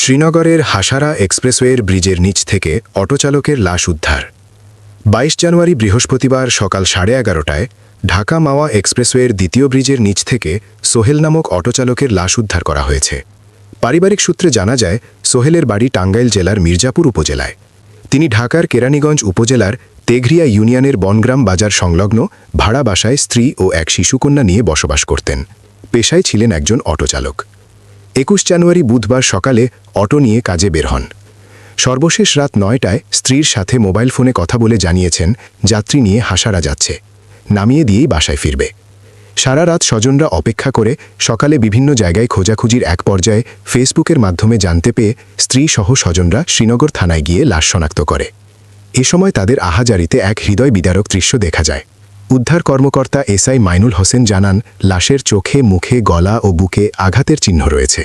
শ্রীনগরের হাসারা এক্সপ্রেসওয়ের ব্রিজের নিচ থেকে অটোচালকের লাশ উদ্ধার। বাইশ জানুয়ারি বৃহস্পতিবার সকাল সাড়ে এগারোটায় ঢাকা মাওয়া এক্সপ্রেসওয়ের দ্বিতীয় ব্রিজের নিচ থেকে সোহেল নামক অটোচালকের লাশ উদ্ধার করা হয়েছে। পারিবারিক সূত্রে জানা যায়, সোহেলের বাড়ি টাঙ্গাইল জেলার মির্জাপুর উপজেলায়। তিনি ঢাকার কেরানীগঞ্জ উপজেলার তেঘরিয়া ইউনিয়নের বনগ্রাম বাজার সংলগ্ন ভাড়া বাসায় স্ত্রী ও এক শিশুকন্যা নিয়ে বসবাস করতেন। পেশায় ছিলেন একজন অটোচালক। একুশ জানুয়ারি বুধবার সকালে অটো নিয়ে কাজে বের হন। সর্বশেষ রাত নয়টায় স্ত্রীর সাথে মোবাইল ফোনে কথা বলে জানিয়েছেন, যাত্রী নিয়ে হাসারা যাচ্ছে। নামিয়ে দিয়েই বাসায় ফিরবে। সারা রাত স্বজনরা অপেক্ষা করে সকালে বিভিন্ন জায়গায় খোঁজাখুঁজির এক পর্যায়ে ফেসবুকের মাধ্যমে জানতে পেয়ে স্ত্রী সহ স্বজনরা শ্রীনগর থানায় গিয়ে লাশ শনাক্ত করে। এ সময় তাদের আহাজারিতে এক হৃদয় বিদারক দৃশ্য দেখা যায়। উদ্ধার কর্মকর্তা এসআই মাইনুল হোসেন জানান, লাশের চোখে, মুখে, গলা ও বুকে আঘাতের চিহ্ন রয়েছে।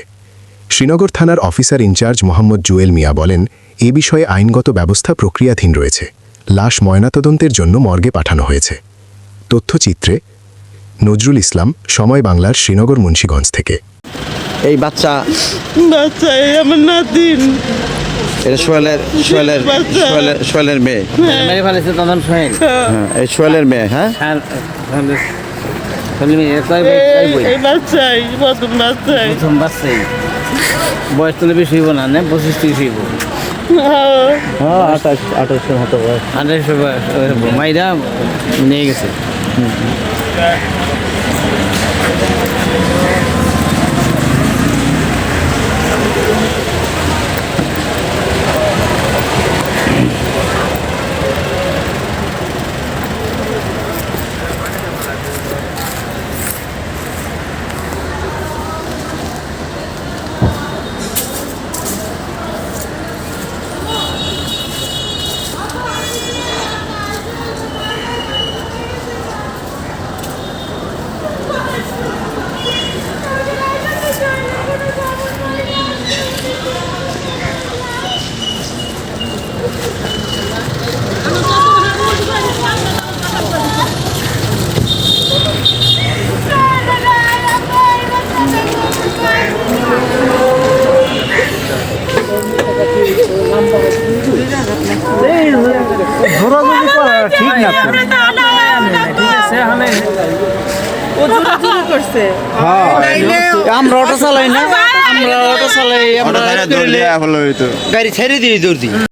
শ্রীনগর থানার officer in charge Mohammad Jewel Mia বলেন এ বিষয়ে আইনগত ব্যবস্থা প্রক্রিয়াধীন রয়েছে। লাশ ময়নাতদন্তের জন্য মর্গে পাঠানো হয়েছে। তথ্যচিত্রে নজরুল ইসলাম সময় বাংলার শ্রীনগর মুন্সীগঞ্জ থেকে। এই বাচ্চা বাচ্চা এই আমার নাতিন। এটা সোহেলের সোহেলের। সোহেলের সোহেলের মেয়ে। মেরে ফেলেছে তখন সোহেল। হ্যাঁ। এই সোহেলের মেয়ে হ্যাঁ? বই। এই বাচ্চাই প্রথম বাচ্চাই। প্রথম বাচ্চাই। বয়স তো বেশি হইব না পঁচিশ তিরিশ হইব। হ্যাঁ। আঠাশ আঠাশের মতো বয়স। আঠাশশো বয়স মাইরা নিয়ে গেছে। করছে। আমরা অটো চালাই না। আমরা অটো চালাই আমরা গাড়ি ছেড়ে দিই দৌড় দিই।